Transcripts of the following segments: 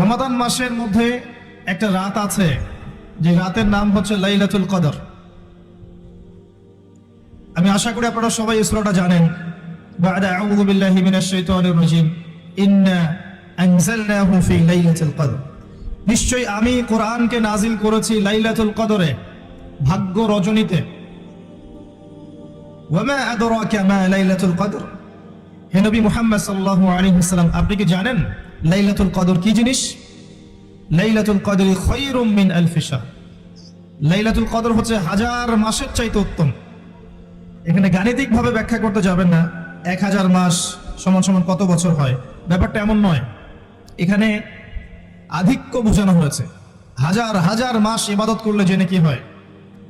রমাদান মাসের মধ্যে একটা রাত আছে যে রাতের নাম হচ্ছে লাইলাতুল কদর আমি আশা করি আপনারা সবাই ইসরোটা জানেন بعد أعوذ بالله من الشيطان الرجيم إنا أنزلناه في ليلة القدر নিশ্চয়ই আমি কোরআনকে নাজিল করেছি লাইলাতুল কদরে ভাগ্য রজনীতে ওয়ামা আদরাকা মা লাইলাতুল কদর হে নবী মুহাম্মদ সাল্লাল্লাহু আলাইহি ওয়াসাল্লাম আপনি কি জানেন লাইলাতুল কদর কি জিনিস? লাইলাতুল কদরি খায়রুম মিন আলফি শাহর। লাইলাতুল কদর হচ্ছে হাজার মাসের চাইতে উত্তম। এখানে গাণিতিকভাবে ব্যাখ্যা করতে যাবেন না। এক হাজার মাস সমান সমান কত বছর হয়? ব্যাপারটা এমন নয়। এখানে আধিক্য বোঝানো হয়েছে। হাজার হাজার মাস ইবাদত করলে যে নাকি হয়?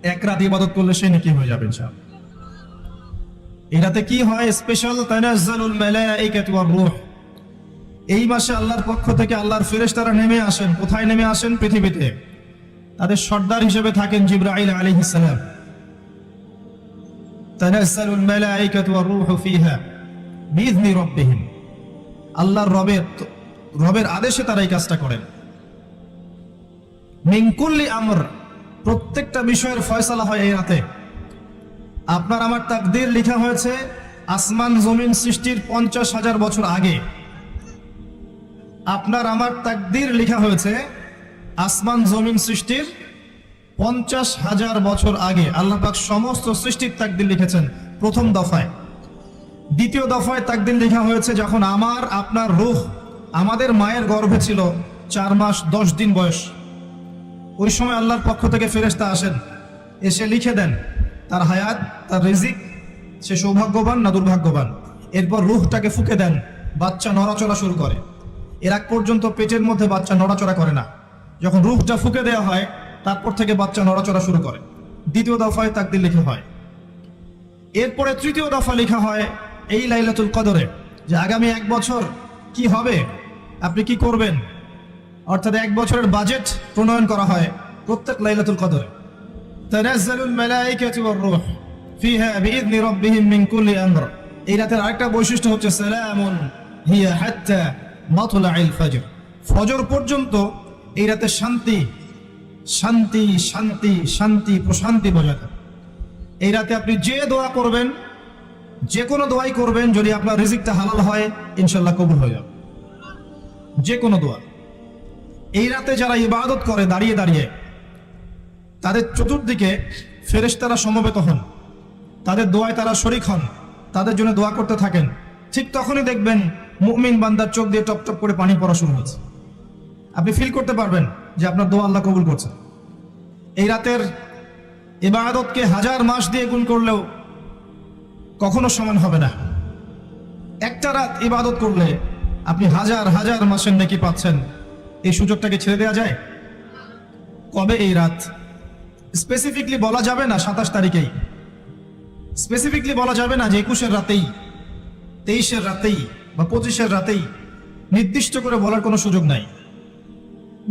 এক রাত ইবাদত করলে সে নাকি হয়ে যাবে এই রাতে কি হয়? স্পেশাল তানাজ্জালুল মালাইকাতু ওয়ার রূহ। এই মাসে আল্লাহর পক্ষ থেকে আল্লাহর ফেরেশতারা নেমে আসেন। কোথায় নেমে আসেন? পৃথিবীতে। তাদের সর্দার হিসেবে থাকেন জিব্রাইল আলাইহিস সালাম। তানাজ্জালুল মালাইকাতু ওয়ার রূহ ফিহা আল্লাহর রবের আদেশে তারা এই কাজটা করেন। প্রত্যেকটা বিষয়ের ফয়সালা হয় এই রাতে। আপনার আমার তাকদির লিখা হয়েছে, আসমান জমিন সৃষ্টির পঞ্চাশ হাজার বছর আগে। আপনার আমার তাকদির লেখা হয়েছে, আসমান জমিন সৃষ্টির পঞ্চাশ হাজার বছর আগে। আল্লাহ পাক সমস্ত সৃষ্টির তাকদির লিখেছেন প্রথম দফায়। দ্বিতীয় দফায় তাকদির লেখা হয়েছে যখন আমার, আপনার রুহ, আমাদের মায়ের গর্ভে ছিল চার মাস দশ দিন বয়স। ওই সময় আল্লাহর পক্ষ থেকে ফেরেস্তা আসেন, এসে লিখে দেন, তার হায়াত, তার রিজিক, সে সৌভাগ্যবান না দুর্ভাগ্যবান? এরপর রুহটাকে ফুকে দেন, বাচ্চা নড়াচড়া শুরু করে। এর আগ পর্যন্ত পেটের মধ্যে বাচ্চা নড়াচড়া করে না। যখন রুহটা ফুকে দেওয়া হয়, তারপর থেকে বাচ্চা নড়াচড়া শুরু করে। দ্বিতীয় দফায় তাকদির লেখা হয়। এরপরে তৃতীয় দফা লেখা হয় এই লাইলাতুল কদরে, যে আগামী এক বছর কি হবে, আপনি কি করবেন? অর্থাৎ এক বছরের বাজেট প্রণয়ন করা হয় প্রত্যেক লাইলাতুল কদরে। এই রাতের আরেকটা বৈশিষ্ট্য হচ্ছে মাতলাইল ফজর। ফজর পর্যন্ত এই রাতে শান্তি শান্তি শান্তি শান্তি, প্রশান্তি বজায় থাকে। এই রাতে আপনি যে দোয়া করবেন, যে কোনো দোয়াই করবেন, যদি আপনার রিজিকটা হালাল হয়, ইনশাল্লাহ কবুল হয়ে যাবে। যে কোনো দোয়া। এই রাতে যারা ইবাদত করে দাঁড়িয়ে দাঁড়িয়ে, তাদের চতুর্দিকে ফেরেশতারা সমবেত হন। তাদের দোয়ায় তারা শরিক হন। তাদের জন্য দোয়া করতে থাকেন। ঠিক তখনই দেখবেন মুমিন বান্দার চোখ দিয়ে টপ টপ করে পানি পড়া শুরু হয়েছে। আপনি ফিল করতে পারবেন যে আপনার দোয়া আল্লাহ কবুল করছে। এই রাতের এবাদতকে হাজার মাস দিয়ে গুণ করলেও কখনো সমান হবে না। একটা রাত ইবাদত করলে আপনি হাজার হাজার মাসের নাকি পাচ্ছেন। এই সুযোগটাকে ছেড়ে দেওয়া যায়? কবে এই রাত? স্পেসিফিকলি বলা যাবে না সাতাশ তারিখেই। স্পেসিফিকলি বলা যাবে না যে একুশের রাতেই, তেইশের রাতেই। বা পঁচিশের রাতেই নির্দিষ্ট করে বলার কোনো সুযোগ নাই।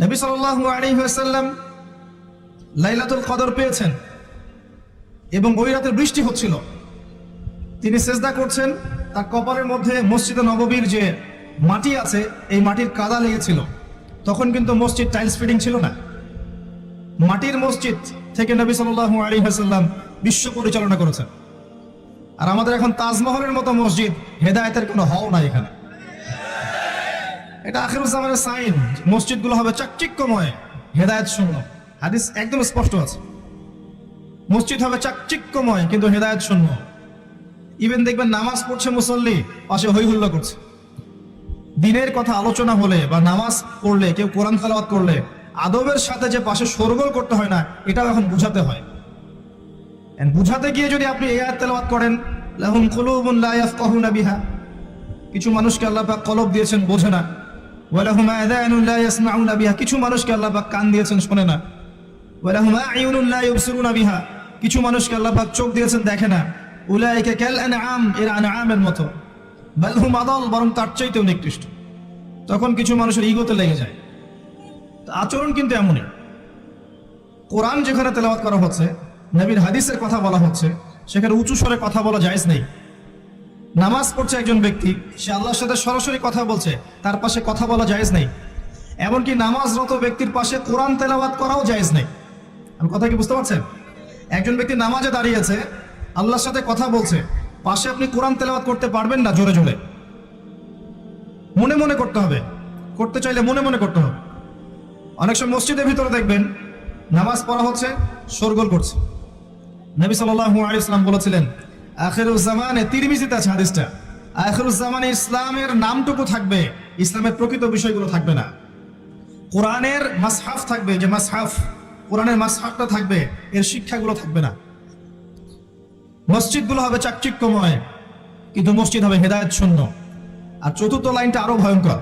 নবী সাল্লাল্লাহু আলাইহি ওয়াসাল্লাম লাইলাতুল কদর পেয়েছেন এবং ওই রাতে বৃষ্টি হচ্ছিল। তিনি সেজদা করছেন, তার কপালের মধ্যে মসজিদে নববীর যে মাটি আছে, এই মাটির কাদা লেগেছিল। তখন কিন্তু মসজিদ টাইলস ফিটিং ছিল না। মাটির মসজিদ থেকে নবী সাল্লাল্লাহু আলাইহি ওয়াসাল্লাম বিশ্ব পরিচালনা করেছেন। আর আমাদের এখন তাজমহলের মতো মসজিদ, হেদায়েতের কোনো হও নাই এখানে। এটা আখিরুজ্জামানের সাইন, মসজিদগুলো হবে চাকচিক্যময়। হেদায়েত শূন্য। হাদিস একদম স্পষ্ট আছে। মসজিদ হবে চাকচিক্যময়, কিন্তু হেদায়েত শূন্য। ইভেন দেখবেন নামাজ পড়ছে মুসল্লি, পাশে হই হুল্লা করছে। দিনের কথা আলোচনা হলে বা নামাজ পড়লে, কেউ কোরআন খালাওয়াত করলে, আদবের সাথে যে পাশে সরগোল করতে হয় না, এটাও এখন বুঝাতে হয়। বুঝাতে গিয়ে যদি আপনি এই আয়াত তেলাওয়াত করেন, লাহুম কুলুবুন লা ইয়াফকাহুনা বিহা। কিছু মানুষকে আল্লাহ পাক কলব দিয়েছেন, বোঝে না। ওয়ালাহুম আযানুন লা ইয়াসমাউনা বিহা। কিছু মানুষকে আল্লাহ পাক কান দিয়েছেন, শোনে না। ওয়ালাহুম আ'য়ুনুন লা ইউবসিরুনা বিহা। কিছু মানুষকে আল্লাহ পাক চোখ দিয়েছেন, দেখে না। উলাইকা কাল আনআম, এর আনআমের মতো। বাল আদাল, বরং তার চাইতেও নিকৃষ্ট। তখন কিছু মানুষের ইগোতে লেগে যায়। আচরণ কিন্তু এমনই। কোরআন যেখানে তেলাওয়াত করা হচ্ছে নবীর হাদিসের কথা বলা হচ্ছে। সেখানে উঁচু স্বরে কথা বলা জায়েজ নেই। নামাজ পড়ছে একজন ব্যক্তি, সে আল্লাহর সাথে সরাসরি কথা বলছে, তার পাশে কথা বলা জায়েজ নেই। এমনকি নামাজরত ব্যক্তির পাশে কোরআন তেলাওয়াত করাও জায়েজ নেই। আমি কথা কি বুঝতে পারছেন? একজন ব্যক্তি নামাজে দাঁড়িয়েছে আল্লাহর সাথে কথা বলছে, পাশে আপনি কোরআন তেলাওয়াত করতে পারবেন না জোরে জোরে। মনে মনে করতে হবে। করতে চাইলে মনে মনে করতে হবে। অনেক সময় মসজিদের ভিতরে দেখবেন, নামাজ পড়া হচ্ছে, শোরগোল করছে। নবী সাল্লাল্লাহু আলাইহি সাল্লাম বলেছিলেন আখিরুজ্জামানে তিরমিজিতে আছে হাদিসটা আখিরুজ্জামানে ইসলামের নামটুকু থাকবে, ইসলামের প্রকৃত বিষয়গুলো থাকবে না। কোরআনের মাসহাফ থাকবে, যে মাসহাফ, কোরআনের মাসহাফটা থাকবে, এর শিক্ষাগুলো থাকবে না। মসজিদগুলো হবে চাকচিক্যময়, কিন্তু মসজিদ হবে হেদায়ত শূন্য। আর চতুর্থ লাইনটা আরও ভয়ঙ্কর।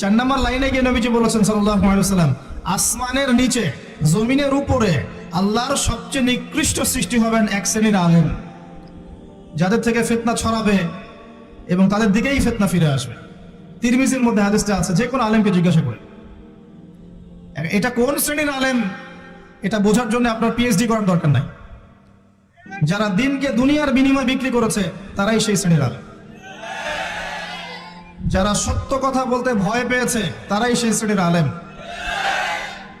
চার নম্বর লাইনে গিয়ে নবীজি বলেছেন আলাইহি সাল্লাম আসমানের নিচে, জমিনের উপরে আল্লাহর সবচেয়ে নিকৃষ্ট সৃষ্টি হবেন এক শ্রেণির আলেম। যাদের থেকে ফেতনা ছড়াবে এবং তাদের দিকেই ফেতনা ফিরে আসবে। তিরমিজির মধ্যে হাদিসটা আছে, যে কোনো আলেমকে জিজ্ঞাসা করে এটা কোন শ্রেণির আলেম? এটা বোঝার জন্য আপনার পিএইচডি করার দরকার নাই। যারা দিনকে দুনিয়ার বিনিময়ে বিক্রি করেছে, তারাই সেই শ্রেণির আলেম। যারা সত্য কথা বলতে ভয় পেয়েছে, তারাই সেই শ্রেণির আলেম।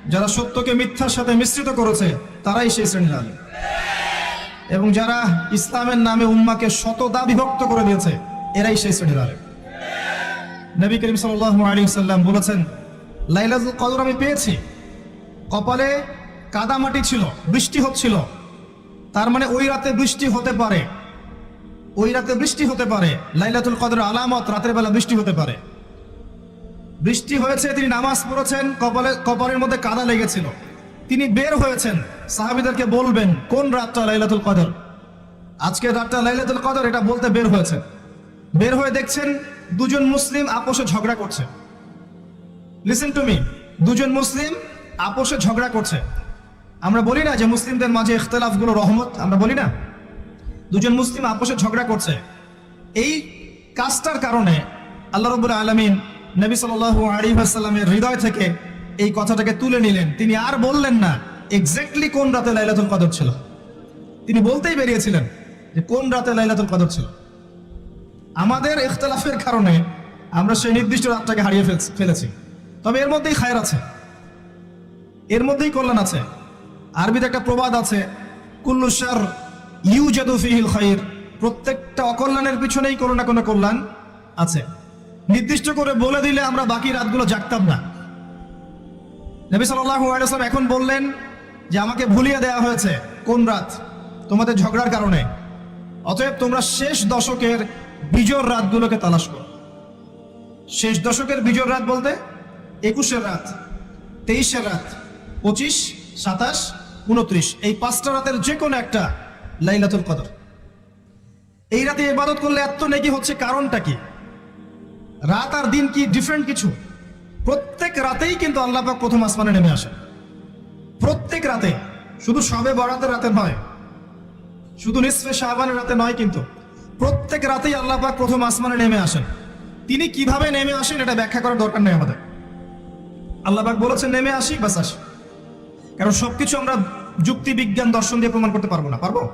যারা সত্যকে মিথ্যার সাথে মিশ্রিত করেছে, তারাই সেই শ্রেণির আলেম। এবং যারা ইসলামের নামে উম্মাকে শতদা বিভক্ত করে দিয়েছে, এরাই সেই শ্রেণির আলেম। নবী করিম আলাইহি সাল্লাম বলেছেন, লাইলাতুল কদর আমি পেয়েছি। কপালে কাদামাটি ছিল, বৃষ্টি হচ্ছিল। তার মানে ওই রাতে বৃষ্টি হতে পারে। ওই রাতে বৃষ্টি হতে পারে। লাইলাতুল কদর আলামত রাতের বেলা বৃষ্টি হতে পারে। বৃষ্টি হয়েছে, তিনি নামাজ পড়েছেন, কপালে, কপালের মধ্যে কাদা লেগেছিল। তিনি বের হয়েছেন, সাহাবিদেরকে বলবেন, কোন রাতটা লাইলাতুল কদর? আজকে রাতটা লাইলাতুল কদর, এটা বলতে বের হয়েছে। বের হয়ে দেখছেন, দুজন মুসলিম আপোষে ঝগড়া করছে। লিসেন টু মি দুজন মুসলিম আপোষে ঝগড়া করছে। আমরা বলি না যে মুসলিমদের মাঝে ইখতলাফগুলো রহমত, আমরা বলি না। দুজন মুসলিম আপোষে ঝগড়া করছে। এই কাজটার কারণে আল্লাহ রবুল আলমিন নবী সাল্লামের হৃদয় থেকে এই কথাটাকে তুলে নিলেন। তিনি আর বললেন না এক্স্যাক্টলি কোন রাতে লাইলাতুল কদর ছিল। তিনি বলতেই বেরিয়েছিলেন যে কোন রাতে লাইলাতুল কদর ছিল। আমাদের ইখতলাফের কারণে আমরা সেই নির্দিষ্ট রাতটাকে হারিয়ে ফেলেছি তবে এর মধ্যেই খায়ের আছে। এর মধ্যেই কল্যাণ আছে। আরবিতে একটা প্রবাদ আছে কুল্লুসার ইউ জাদু ফিহিল খাইর। প্রত্যেকটা অকল্যাণের পিছনেই কোনো না কোনো কল্যাণ আছে। নির্দিষ্ট করে বলে দিলে আমরা বাকি রাতগুলো জাগতাম না। নবী সাল্লাল্লাহু আলাইহি ওয়াসাল্লাম এখন বললেন যে আমাকে ভুলিয়ে দেওয়া হয়েছে কোন রাত? তোমাদের ঝগড়ার কারণে। অতএব তোমরা শেষ দশকের বিজোর রাতগুলোকে তালাশ করো। শেষ দশকের বিজোর রাত বলতে একুশের রাত, তেইশের রাত, পঁচিশ, সাতাশ, উনত্রিশ। এই পাঁচটা রাতের যে কোনো একটা লাইলাতুল কদর। এই রাতে ইবাদত করলে এত নেকি হচ্ছে কারণটা কি? রাত আর দিন কি ডিফারেন্ট কিছু? প্রত্যেক রাতেই কিন্তু আল্লাহ পাক প্রথম আসমানে নেমে আসে প্রত্যেক রাতে। শুধু সবে বরাতের রাতে নয়। শুধু নিসফে শাহবানের রাতে নয় কিন্তু প্রত্যেক রাতেই আল্লাহ পাক প্রথম আসমানে নেমে আসেন। তিনি কীভাবে নেমে আসেন এটা ব্যাখ্যা করার দরকার নেই আমাদের। আল্লাহ পাক বলেছেন, নেমে আসি বাস আসি। কারণ সবকিছু আমরা যুক্তি, বিজ্ঞান, দর্শন দিয়ে প্রমাণ করতে পারব না, পারব?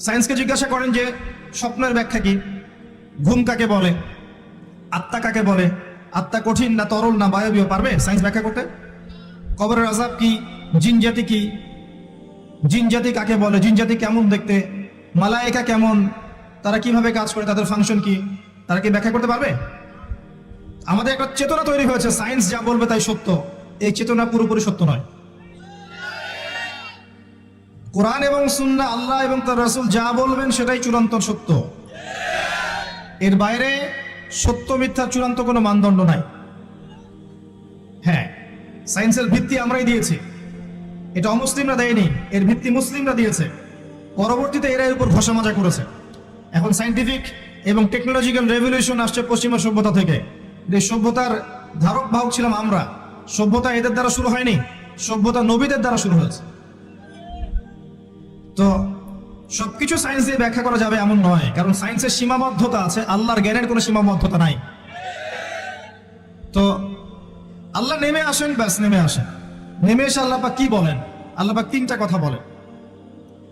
সায়েন্সকে জিজ্ঞাসা করেন যে, স্বপ্নের ব্যাখ্যা কি? ঘুম কাকে বলে? আত্মা কাকে বলে? আত্মা কঠিন না তরল না বায়বীয়? পারবে? সায়েন্স ব্যাখ্যা করতে? কবরের আজাব কি? জিন জাতি কি? জিন জাতি কাকে বলে? জিন জাতি কেমন দেখতে? মালায়েকা কেমন? তারা কীভাবে কাজ করে? তাদের ফাংশন কি? তারা কি ব্যাখ্যা করতে পারবে? আমাদের একটা চেতনা তৈরি হয়েছে। সায়েন্স যা বলবে তাই সত্য। এই চেতনা পুরোপুরি সত্য নয়। কোরআন এবং সুন্না আল্লাহ এবং তার রাসূল যা বলবেন সেটাই চূড়ান্ত সত্য। এর বাইরে সত্য, মিথ্যা, চূড়ান্ত কোনো মানদণ্ড নাই। হ্যাঁ সায়েন্সের ভিত্তি আমরাই দিয়েছি। এটা অমুসলিমরা দেয়নি, এর ভিত্তি মুসলিমরা দিয়েছে। পরবর্তীতে এরা এর উপর ঘষা মাজা করেছে। এখন সাইন্টিফিক এবং টেকনোলজিক্যাল রেভলিউশন আসছে পশ্চিমা সভ্যতা থেকে। যে সভ্যতার ধারক বাহক ছিলাম আমরা, সভ্যতা এদের দ্বারা শুরু হয়নি, সভ্যতা নবীদের দ্বারা শুরু হয়েছে। তো সবকিছু সায়েন্স দিয়ে ব্যাখ্যা করা যাবে এমন নয়। কারণ সায়েন্সের সীমাবদ্ধতা আছে, আল্লাহর জ্ঞানের কোনো সীমাবদ্ধতা নাই। তো আল্লাহ নেমে আসেন, ব্যাস নেমে আসেন। নেমে এসে আল্লাপা কি বলেন? আল্লাপা তিনটা কথা বলেন।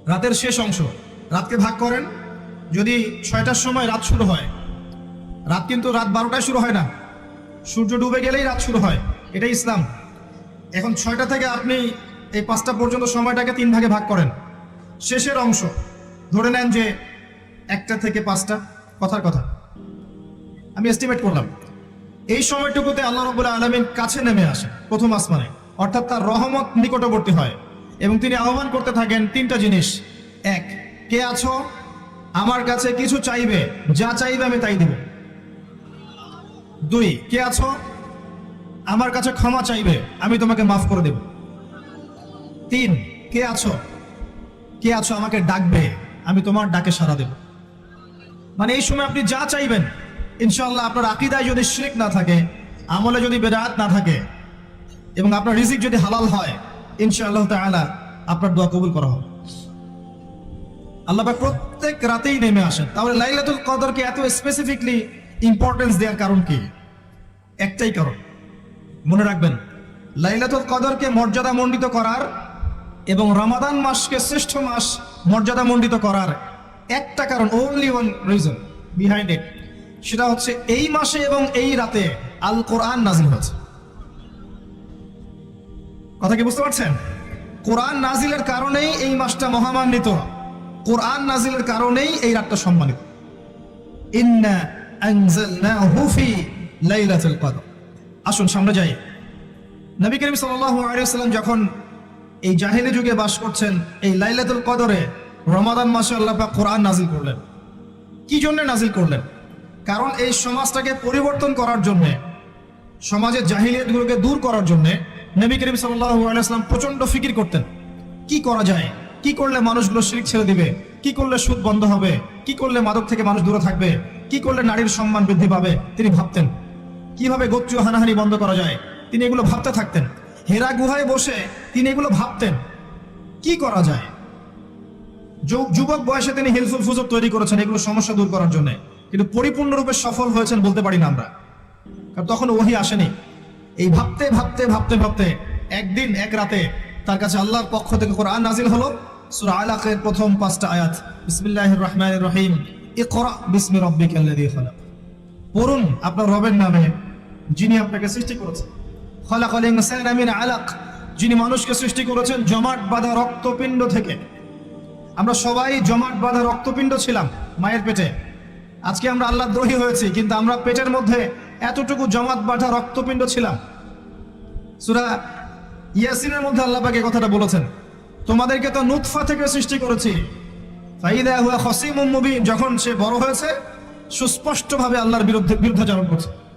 রাতের শেষ অংশ। রাতকে ভাগ করেন। যদি ছয়টার সময় রাত শুরু হয়, রাত কিন্তু রাত বারোটায় শুরু হয় না। সূর্য ডুবে গেলেই রাত শুরু হয়। এটাই ইসলাম। এখন ছয়টা থেকে আপনি এই পাঁচটা পর্যন্ত সময়টাকে তিন ভাগে ভাগ করেন। শেষের অংশ। ধরে নেন যে একটা থেকে পাঁচটা। কথার কথা। আমি এস্টিমেট করলাম। এই সময়টুকুতে আল্লাহ রবুল্লা আলমিন কাছে নেমে আসে প্রথম আসমানে। অর্থাৎ তার রহমত নিকটবর্তী হয় এবং তিনি আহ্বান করতে থাকেন তিনটা জিনিস। এক, কে আছো? আমার কাছে কিছু চাইবে, যা চাইবে আমি তাই দিব। দুই, কে আছো? আমার কাছে ক্ষমা চাইবে, আমি তোমাকে মাফ করে দেব। তিন, কে আছো? কে আছো আমাকে ডাকবে? আমি তোমার ডাকে সাড়া দেব। মানে এই সময় আপনি যা চাইবেন ইনশাল্লাহ আপনার আকিদায় যদি শিরিক না থাকে, আমলে যদি বেদাত না থাকে, এবং আপনার রিজিক যদি হালাল হয়, ইনশাআল্লাহ তাআলা আপনার দোয়া কবুল করা হবে। আল্লাহ প্রত্যেক রাতেই নেমে আসেন। তাহলে লাইলাতুল কদরকে এত স্পেসিফিকলি ইম্পর্টেন্স দেওয়ার কারণ কি? একটাই কারণ। মনে রাখবেন, লাইলাতুল কদরকে মর্যাদা মণ্ডিত করার এবং রমাদান মাসকে শ্রেষ্ঠ মাস মর্যাদা মণ্ডিত করার একটা কারণ only one reason behind it সেটা হচ্ছে এই মাসে এবং এই রাতে আল কোরআন নাজিল হয়েছে। কথা কি বুঝতে পারছেন? কোরআন নাজিলের কারণেই এই মাসটা মহামান্বিত। কোরআন নাজিলের কারণেই এই রাতটা সম্মানিত। আসুন, সামনে যাই। নবী করিম সাল্লাম যখন এই জাহেলি যুগে বাস করছেন এই লাইলাতুল কদরে রমাদান মাসে আল্লাহ পাক কোরআন নাজিল করলেন। কি জন্য নাজিল করলেন? কারণ এই সমাজটাকে পরিবর্তন করার জন্য, সমাজের জাহিলিয়াতগুলোকে দূর করার জন্য নবী করিম সাল্লাম প্রচণ্ড ফিকির করতেন। কি করা যায়? কি করলে মানুষগুলো শিরিক ছেড়ে দিবে? কি করলে সুদ বন্ধ হবে? কি করলে মাদক থেকে মানুষ দূরে থাকবে? কি করলে নারীর সম্মান বৃদ্ধি পাবে? তিনি ভাবতেন। কীভাবে গোত্রীয় হানাহানি বন্ধ করা যায়? তিনি এগুলো ভাবতে থাকতেন। হেরা গুহায় বসে তিনি এগুলো ভাবতেন। কি করা যায়? যুবক বয়সে তিনি হেলফুল ফুজক তৈরি করেছেন এগুলো সমস্যা দূর করার জন্য। কিন্তু পরিপূর্ণরূপে সফল হয়েছেন বলতে পারি না আমরা। কারণ তখন ওহি আসেনি। এই ভাবতে ভাবতে ভাবতে ভাবতে একদিন, এক রাতে তার কাছে আল্লাহর পক্ষ থেকে কোরআন নাজিল হলো। সূরা আলাকের প্রথম পাঁচটা আয়াত। বিসমিল্লাহির রহমানির রহিম। ইকরা বিসমি রাব্বিকাল্লাযী খালাক। পড়ুন আপনার রবের নামে যিনি আপনাকে সৃষ্টি করেছেন। খলাকাল ইনসানা মিন আলাক, যিনি মানুষকে সৃষ্টি করেছেন জমাট বাঁধা রক্তপিণ্ড থেকে। আমরা সবাই জমাট বাঁধা রক্তপিণ্ড ছিলাম মায়ের পেটে। আজকে আমরা আল্লাহ দ্রোহী হয়েছি, কিন্তু আমরা পেটের মধ্যে এতটুকু জমাট বাঁধা রক্তপিণ্ড ছিলাম। সুরা ইয়াসিনের মধ্যে আল্লাহ পাক কথাটা বলেছেন, তোমাদেরকে তো নুৎফা থেকে সৃষ্টি করেছি। হুয়া মুবিন। যখন সে বড় হয়েছে, সুস্পষ্টভাবে আল্লাহর বিরুদ্ধে বিরুদ্ধাচরণ করছে।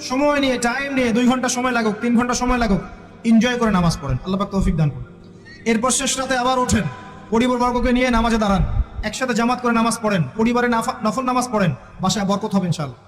সময় নিয়ে টাইম নিয়ে দুই ঘণ্টা সময় লাগুক, তিন ঘণ্টা সময় লাগুক এনজয় করে নামাজ পড়েন। আল্লাহ তৌফিক দান করেন। এরপর শেষ রাতে আবার ওঠেন পরিবারবর্গকে নিয়ে নামাজে দাঁড়ান। একসাথে জামাত করে নামাজ পড়েন, পরিবারে নাফা- নফল নামাজ পড়েন, বাসায় বরকত হবে ইনশাল্লাহ